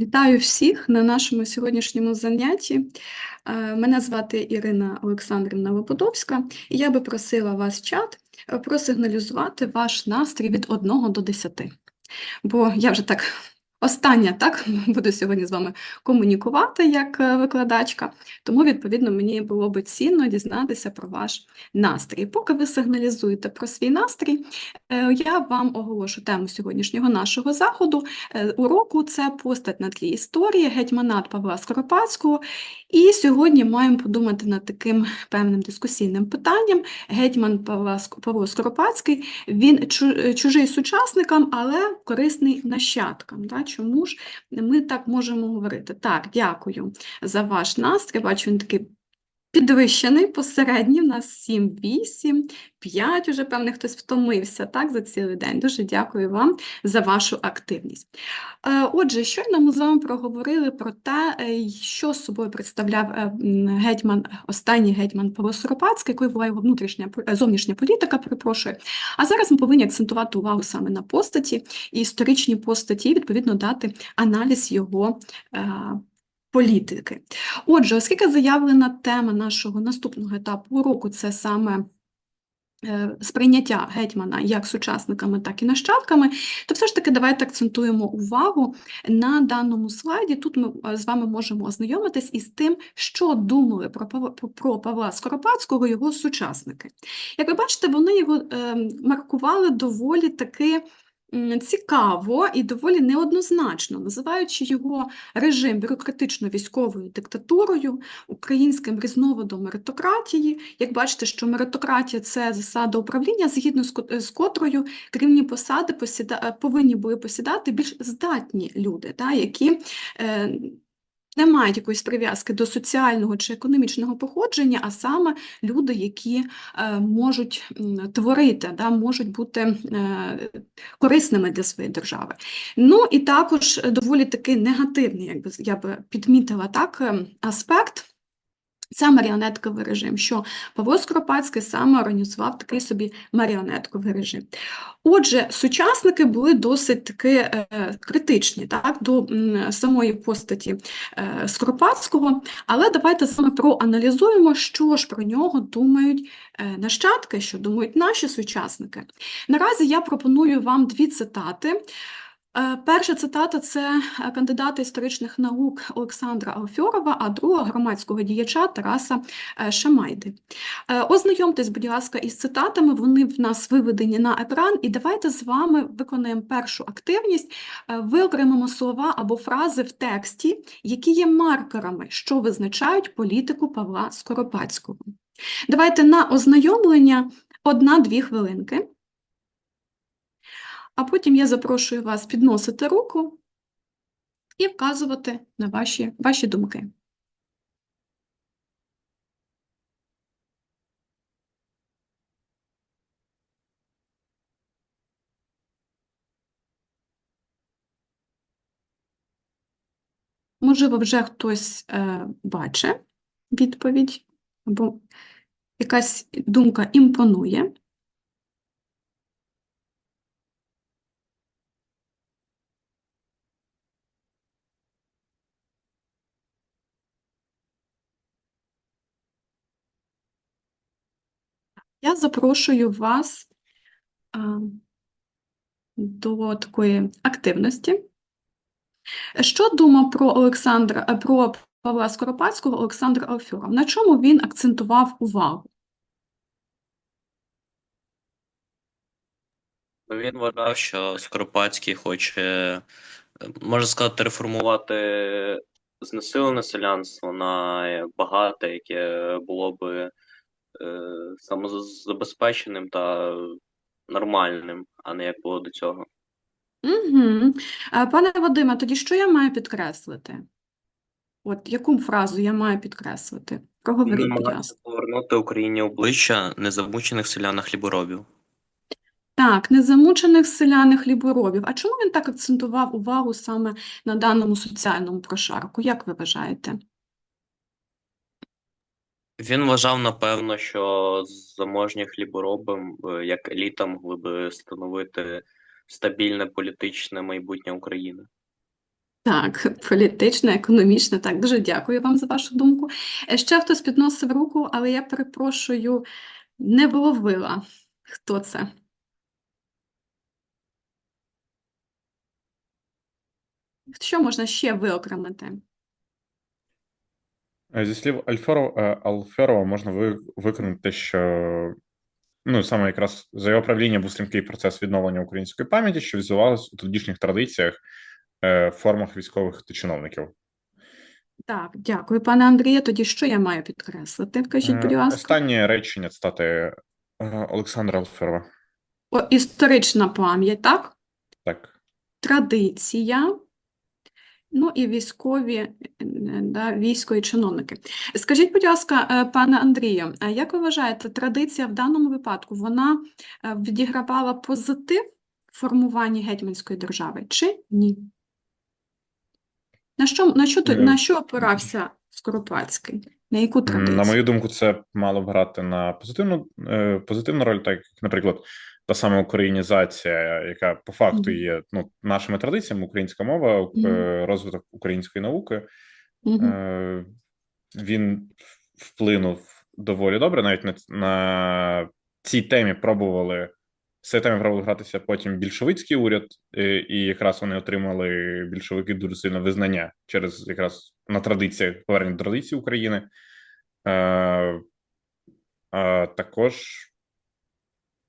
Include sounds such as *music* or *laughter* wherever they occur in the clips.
Вітаю всіх на нашому сьогоднішньому занятті. Мене звати Ірина Олександрівна Лободовська, і я би просила вас, чат, просигналізувати ваш настрій від 1 до 10. Бо я вже так остання, так, *laughs* буду сьогодні з вами комунікувати як е, викладачка, тому, відповідно, мені було би цінно дізнатися про ваш настрій. Поки ви сигналізуєте про свій настрій, е, я вам оголошу тему сьогоднішнього нашого заходу. Е, Уроку це постать на тлі історії, гетьманат Павла Скоропадського. І сьогодні маємо подумати над таким певним дискусійним питанням. Гетьман Павло Скоропадський, він чужий сучасникам, але корисний нащадкам. Да? Чому ж ми так можемо говорити? Так, дякую за ваш настрій. Бачу, він такий підвищений, посередній, у нас 7, 8, 5, уже, певне, хтось втомився так, за цілий день. Дуже дякую вам за вашу активність. Е, Отже, щойно ми з вами проговорили про те, е, що собою представляв е, гетьман, останній гетьман Павло Скоропадський, якою була його внутрішня зовнішня політика, перепрошую. А зараз ми повинні акцентувати увагу саме на постаті і історичній постаті, і відповідно дати аналіз його політики. Отже, оскільки заявлена тема нашого наступного етапу уроку це саме е, сприйняття гетьмана як сучасниками, так і нащадками, то все ж таки давайте акцентуємо увагу на даному слайді. Тут ми е, з вами можемо ознайомитись із тим, що думали про Павла, про Павла Скоропадського його сучасники. Як ви бачите, вони його е, маркували доволі таки цікаво і доволі неоднозначно, називаючи його режим бюрократично-військовою диктатурою, українським різновидом меритократії. Як бачите, що меритократія – це засада управління, згідно з ко- з котрою керівні посади посіда... повинні були посідати більш здатні люди, які е, не мають якоїсь прив'язки до соціального чи економічного походження, а саме люди, які е, можуть творити, да, можуть бути е, корисними для своєї держави. Ну і також доволі такий негативний, якби я би підмітила так, ем, аспект. Це маріонетковий режим, що Павло Скоропадський саме організував такий собі маріонетковий режим. Отже, сучасники були досить таки е, критичні так, до м, самої постаті е, Скоропадського, але давайте саме проаналізуємо, що ж про нього думають е, нащадки, що думають наші сучасники. Наразі я пропоную вам дві цитати. Е, Перша цитата це е, кандидата історичних наук Олександра Алфьорова, а друга громадського діяча Тараса е, Шамайди. Ознайомтесь, будь ласка, із цитатами, вони в нас виведені на екран, і давайте з вами виконаємо першу активність, виокремимо слова або фрази в тексті, які є маркерами, що визначають політику Павла Скоропадського. Давайте на ознайомлення одна-дві хвилинки. А потім я запрошую вас підносити руку і вказувати на ваші, ваші думки. Можливо, вже хтось е, бачить відповідь, або якась думка імпонує. Я запрошую вас до такої активності. Що думав про Олександра, е, про Павла Скоропадського Олександр Алфьоров? На чому він акцентував увагу? Ну, Він вважав, що Скоропадський хоче, е, можна сказати, реформувати знесилене селянство на багате, яке було би самозабезпеченим та нормальним, а не як було до цього. Угу. Пане Вадиме, тоді що я маю підкреслити? От яку фразу я маю підкреслити? Проговоріть, будь ласка. повернути Україні обличчя незамучених селян хліборобів. Так, незамучених селяних хліборобів. А чому він так акцентував увагу саме на даному соціальному прошарку? Як ви вважаєте? Він вважав, напевно, що заможні хлібороби, е, як еліта, могли би становити стабільне політичне майбутнє України. Так, *laughs* політична, економічна. Так, дуже дякую вам за вашу думку. Е, Ще хтось підносив руку, але я перепрошую, не вловила. Хто це? Що можна ще виокремити? Е, Зі слів Альферова, е, Алферова можна ви- виконати те, що ну, саме якраз за його правління був стрімкий процес відновлення української пам'яті, що відбувалось у тодішніх традиціях, е, формах військових та чиновників. Так, дякую, пане Андрію. Тоді що я маю підкреслити? Вкажіть, будь Е, ласка. Останнє речення цитати е, Олександра Алферова. О, історична пам'ять, так? Так. Традиція, ну і військові, е, да, військо і чиновники. Скажіть, будь ласка, е, пане Андрію, як ви вважаєте, традиція в даному випадку вона е, відігравала позитив в формуванні гетьманської держави чи ні? На що, на що, на що опирався Скоропадський? На яку традицію? На мою думку, це мало б грати на позитивну, позитивну роль, так як, наприклад, та сама українізація, яка по факту є ну, нашими традиціями, українська мова, е, розвиток української науки. Е, Він вплинув доволі добре. Навіть на, на цій темі пробували з цієї теми пробували гратися потім більшовицький уряд, е, і якраз вони отримали більшовики дуже сильне визнання через якраз на традиціях повернення до традицій України. Е, а також м,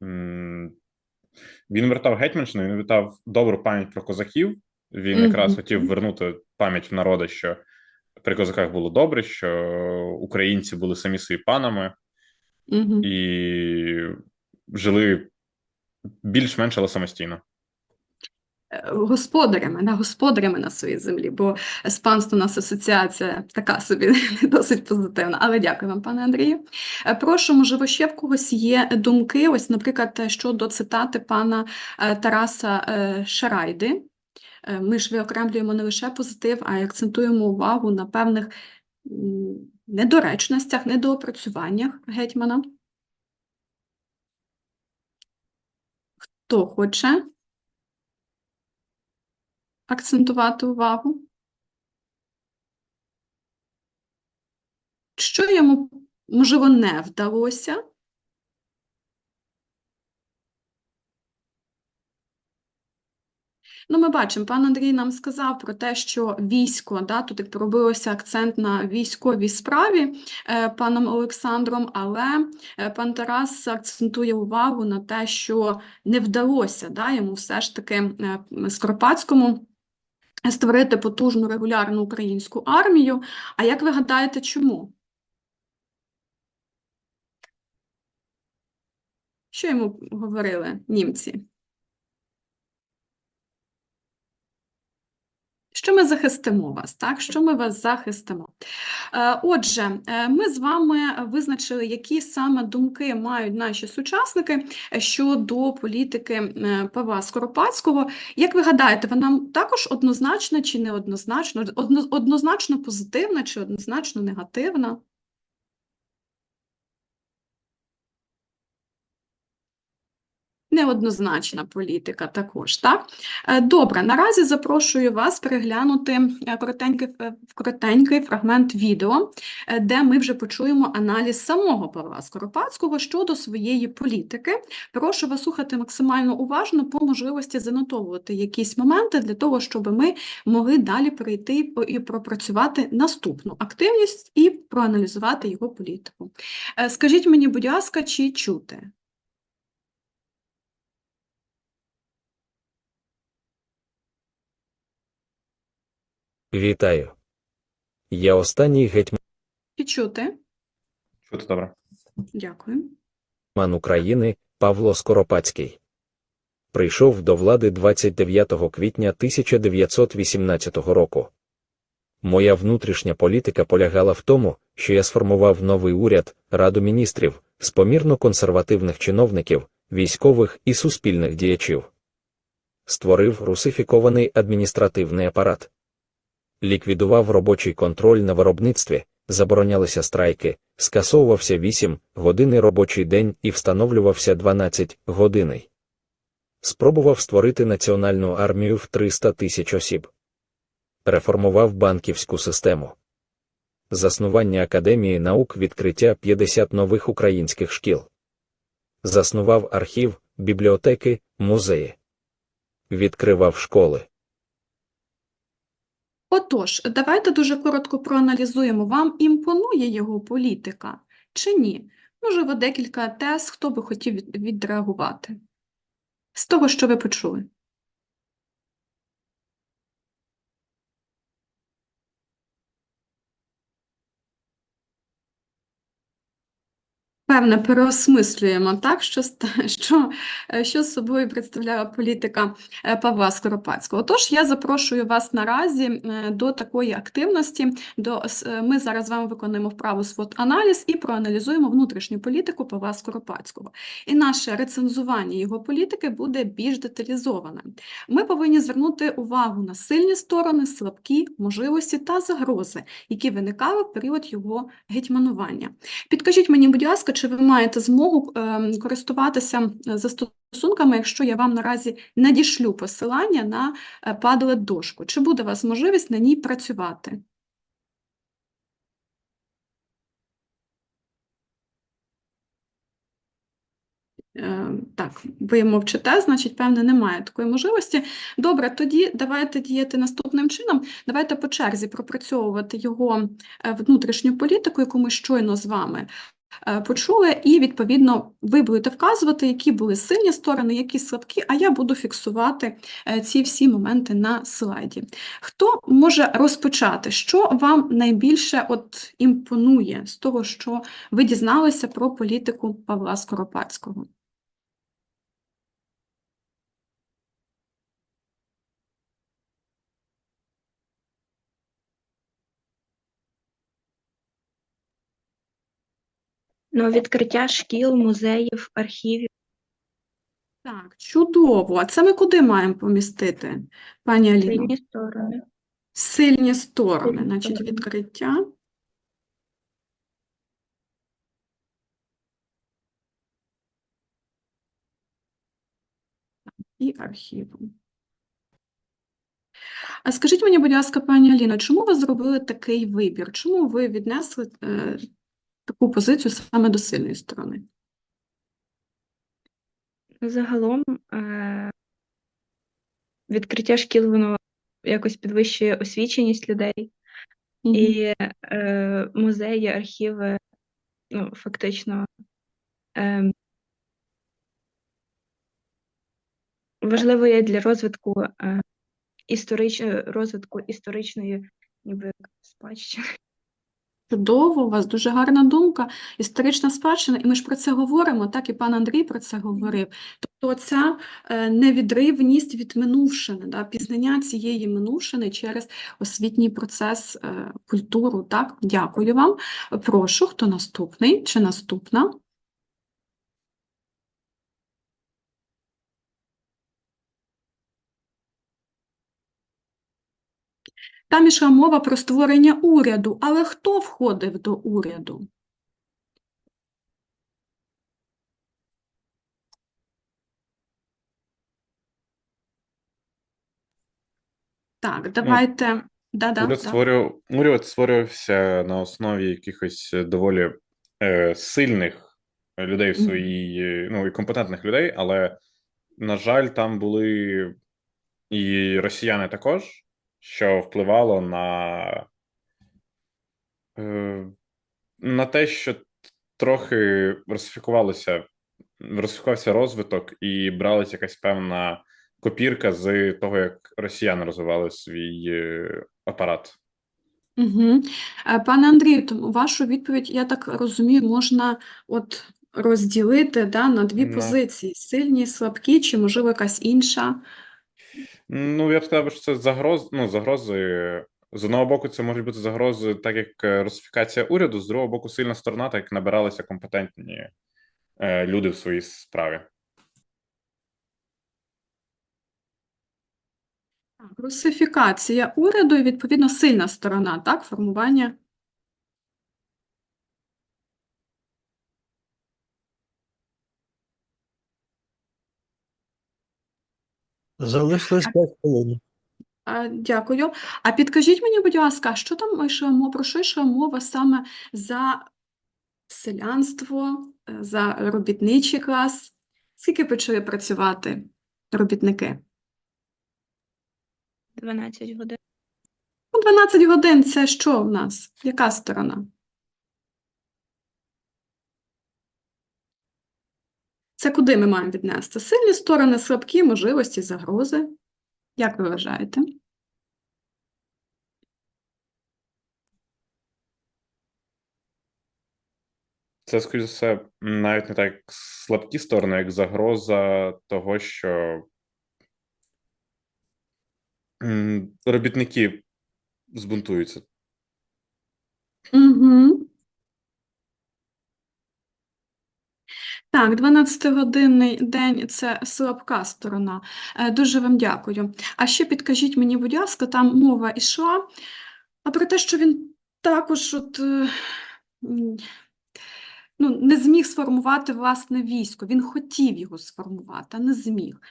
він вертав Гетьманщину, він вітав добру пам'ять про козаків. Він якраз Мгм. хотів вернути пам'ять в народу, що при козаках було добре, що українці були самі собі панами Мгм. і жили більш-менш, але самостійно. Господарями, на господарями на своїй землі, бо з панством у нас асоціація така собі *laughs* досить позитивна. Але дякую вам, пане Андрію. Е, Прошу, можливо, ще в когось є думки, ось, наприклад, щодо цитати пана е, Тараса е, Шарайди. Ми ж виокремлюємо не лише позитив, а й акцентуємо увагу на певних недоречностях, недоопрацюваннях гетьмана. Хто хоче акцентувати увагу? Що йому, можливо, не вдалося? Ну, ми бачимо, пан Андрій нам сказав про те, що військо, да, тут як робилося акцент на військовій справі е, паном Олександром, але е, пан Тарас акцентує увагу на те, що не вдалося да, йому все ж таки е, Скоропадському створити потужну регулярну українську армію. А як ви гадаєте, чому? Що йому говорили німці? Що ми захистимо вас, так? Що ми вас захистимо? Е, Отже, е, ми з вами визначили, які саме думки мають наші сучасники е, щодо політики Павла Скоропадського. Як ви гадаєте, вона також однозначна чи неоднозначно? Однозначно позитивна чи однозначно негативна? Неоднозначна політика також, так? Е, Добре, наразі запрошую вас переглянути е, коротенький, е, коротенький фрагмент відео, де ми вже почуємо аналіз самого Павла Скоропадського щодо своєї політики. Прошу вас слухати максимально уважно, по можливості занотовувати якісь моменти для того, щоб ми могли далі перейти і пропрацювати наступну активність і проаналізувати його політику. Скажіть мені, будь ласка, чи чути? Вітаю. Я останній гетьман чути? Чути добре. Дякую. України Павло Скоропадський. Прийшов до влади 29 квітня 1918 року. Моя внутрішня політика полягала в тому, що я сформував новий уряд, Раду міністрів, з помірно консервативних чиновників, військових і суспільних діячів. Створив русифікований адміністративний апарат. Ліквідував робочий контроль на виробництві, заборонялися страйки, скасовувався 8 години робочий день і встановлювався 12 години. Спробував створити національну армію в 300 тисяч осіб. реформував банківську систему. Заснування Академії наук відкриття 50 нових українських шкіл. Заснував архів, бібліотеки, музеї. Відкривав школи. Отож, давайте дуже коротко проаналізуємо, вам імпонує його політика чи ні? Можливо, декілька тез, хто би хотів відреагувати з того, що ви почули. Певне, переосмислюємо так, що, що, е, що з собою представляє політика е, Павла Скоропадського. Тож я запрошую вас наразі е, до такої активності. До, ми зараз з вами виконуємо вправу свод-аналіз і проаналізуємо внутрішню політику Павла Скоропадського. І наше рецензування його політики буде більш деталізоване. Ми повинні звернути увагу на сильні сторони, слабкі можливості та загрози, які виникали в період його гетьманування. Підкажіть мені, будь ласка, чи ви маєте змогу ем, користуватися е, застосунками, якщо я вам наразі надішлю посилання на е, Padlet дошку? Чи буде у вас можливість на ній працювати? Е, Так, ви мовчите, значить, певне, немає такої можливості. Добре, тоді давайте діяти наступним чином. Давайте по черзі пропрацьовувати його е, внутрішню політику, яку ми щойно з вами е, почули, і відповідно ви будете вказувати, які були сильні сторони, які слабкі, а я буду фіксувати е, ці всі моменти на слайді. Хто може розпочати? Що вам найбільше от імпонує з того, що ви дізналися про політику Павла Скоропадського? Ну, відкриття шкіл, музеїв, архівів. Так, чудово. А це ми куди маємо помістити, пані Аліно? Сильні сторони. Сильні сторони, Сильні значить, сторони. відкриття. І архіву. А скажіть мені, будь ласка, пані Аліно, чому ви зробили такий вибір? Чому ви віднесли е, таку позицію саме до сильної сторони? Загалом е- відкриття шкіл воно якось підвищує освіченість людей. І е- музеї, архіви, ну, фактично, е- важливо є для розвитку е- історич... розвитку історичної ніби спадщини. Чудово, у вас дуже гарна думка, історична спадщина, і ми ж про це говоримо, так і пан Андрій про це говорив. Тобто ця е, невідривність від минувшини, да, пізнання цієї минувшини через освітній процес, е, культуру. Так, дякую вам. Прошу, хто наступний чи наступна? Там ішла мова про створення уряду, але хто входив до уряду? Так, давайте. Да-да, Уряд да. створював, уряд створювався на основі якихось е, доволі е, сильних людей в своїй, е, ну і компетентних людей, але, на жаль, там були і росіяни також, що впливало на, е, на те, що трохи розфікувалося, розфікувався розвиток і бралась якась певна копірка з того, як росіяни розвивали свій е, апарат. Угу. Пане Андрію, вашу відповідь, я так розумію, можна от розділити да, на дві Ну. позиції: сильні, слабкі, чи, можливо, якась інша. Ну, я б сказав, що це загроз, ну, загрози. З одного боку, це можуть бути загрози, так як е, русифікація уряду, з другого боку, сильна сторона, так як набиралися компетентні е, люди в своїй справі. Русифікація уряду і, відповідно, сильна сторона, так, формування. Залишилось 5 хвилин. А, Дякую. А підкажіть мені, будь ласка, що там йшла мова, про що йшла мова саме за селянство, за робітничий клас? Скільки почали працювати робітники? 12 годин. Ну, 12 годин це що в нас? Яка сторона? Це куди ми маємо віднести? Сильні сторони, слабкі можливості, загрози? Як ви вважаєте? Це, скоріш за все, навіть не так слабкі сторони, як загроза того, що робітники збунтуються. Угу. Так, 12-годинний день це слабка сторона. Е, Дуже вам дякую. А ще підкажіть мені, будь ласка, там мова йшла а про те, що він також от, е, ну, не зміг сформувати власне військо. Він хотів його сформувати, а не зміг.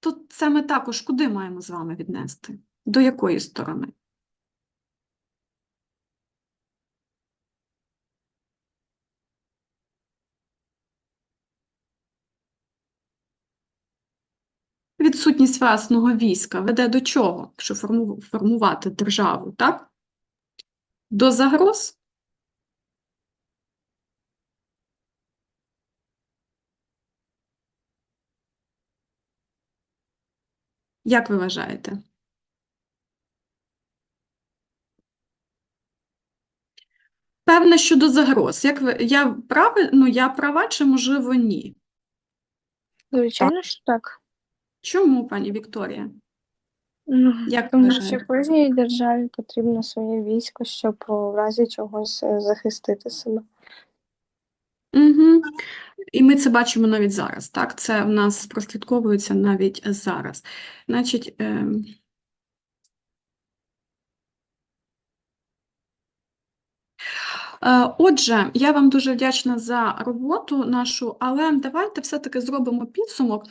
То це ми також куди маємо з вами віднести? До якої сторони? Відсутність власного війська веде до чого, якщо формувати державу, так? До загроз? Як ви вважаєте? Певне, що до загроз. Як ви, я правильно, ну, я права чи, можливо, ні? Звичайно, що так. Чому, пані Вікторія? Ну, Як Тому вважає? що кожній державі потрібно своє військо, щоб у разі чогось е, захистити себе. Угу. І ми це бачимо навіть зараз, так? Це в нас прослідковується навіть зараз. Значить, ем, Е, Отже, я вам дуже вдячна за роботу нашу, але давайте все-таки зробимо підсумок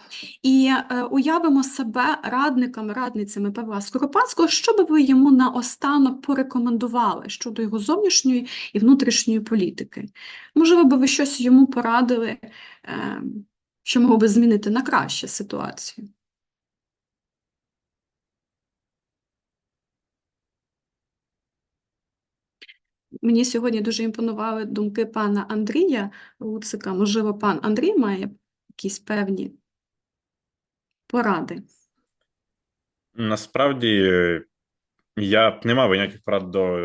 і е, уявимо себе радниками, радницями Павла Скоропадського, що би ви йому наостанок порекомендували щодо його зовнішньої і внутрішньої політики. Можливо, би ви щось йому порадили, е, що могло би змінити на краще ситуацію. Мені сьогодні дуже імпонували думки пана Андрія Луцика. Можливо, пан Андрій має якісь певні поради. Насправді, я б не мав ніяких порад до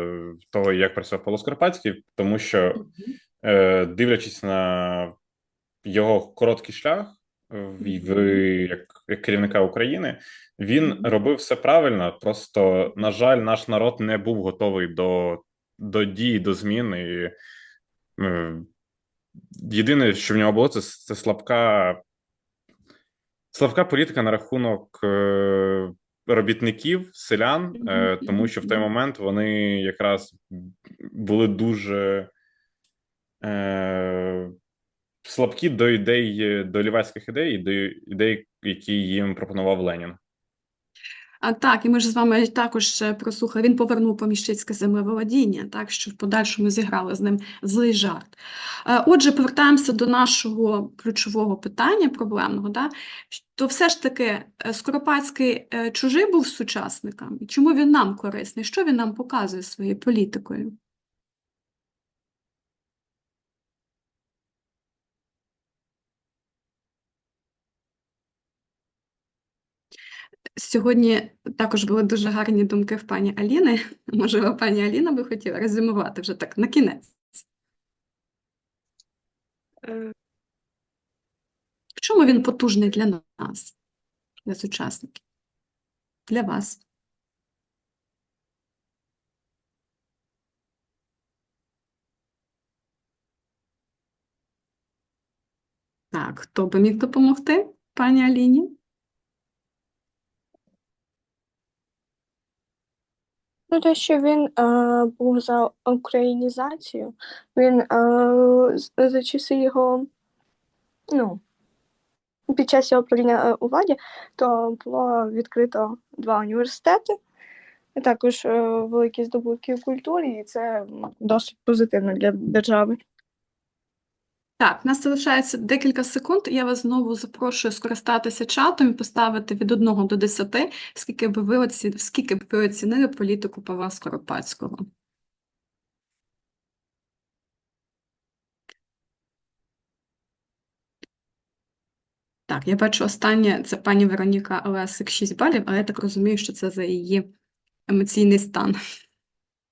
того, як працював Павло Скоропадський, тому що, е, дивлячись на його короткий шлях як, як керівника України, він робив все правильно. Просто, на жаль, наш народ не був готовий до, до дій, до змін. І, е, єдине, що в нього було, це, це слабка Слабка політика на рахунок е, робітників, селян, е, тому що в той момент вони якраз були дуже е, слабкі до ідей, до лівацьких ідей, до ідей, які їм пропонував Ленін. А так, і ми ж з вами також е, прослухали, він повернув поміщицьке землеволодіння, так, що в подальшому зіграли з ним злий жарт. Е, Отже, повертаємося до нашого ключового питання, проблемного, да? то все ж таки е, Скоропадський чужий був сучасникам? І Чому він нам корисний? Що він нам показує своєю політикою? Сьогодні також були дуже гарні думки в пані Аліни. *laughs* Можливо, пані Аліна би хотіла резюмувати вже так на кінець. Е, В чому він потужний для нас, для сучасників, для вас? Так, хто би міг допомогти, пані Аліні? Ну, те, що він е, був за українізацію, він е, з- за часи його, ну, під час його правління е, у владі, то було відкрито два університети, і також е, великі здобутки в культурі, і це досить позитивно для держави. Так, в нас залишається декілька секунд. Я вас знову запрошую скористатися чатом і поставити від 1 до 10, скільки б ви оці... скільки б ви оцінили політику Павла Скоропадського. Так, я бачу останнє, це пані Вероніка Олесик 6 балів, але я так розумію, що це за її емоційний стан.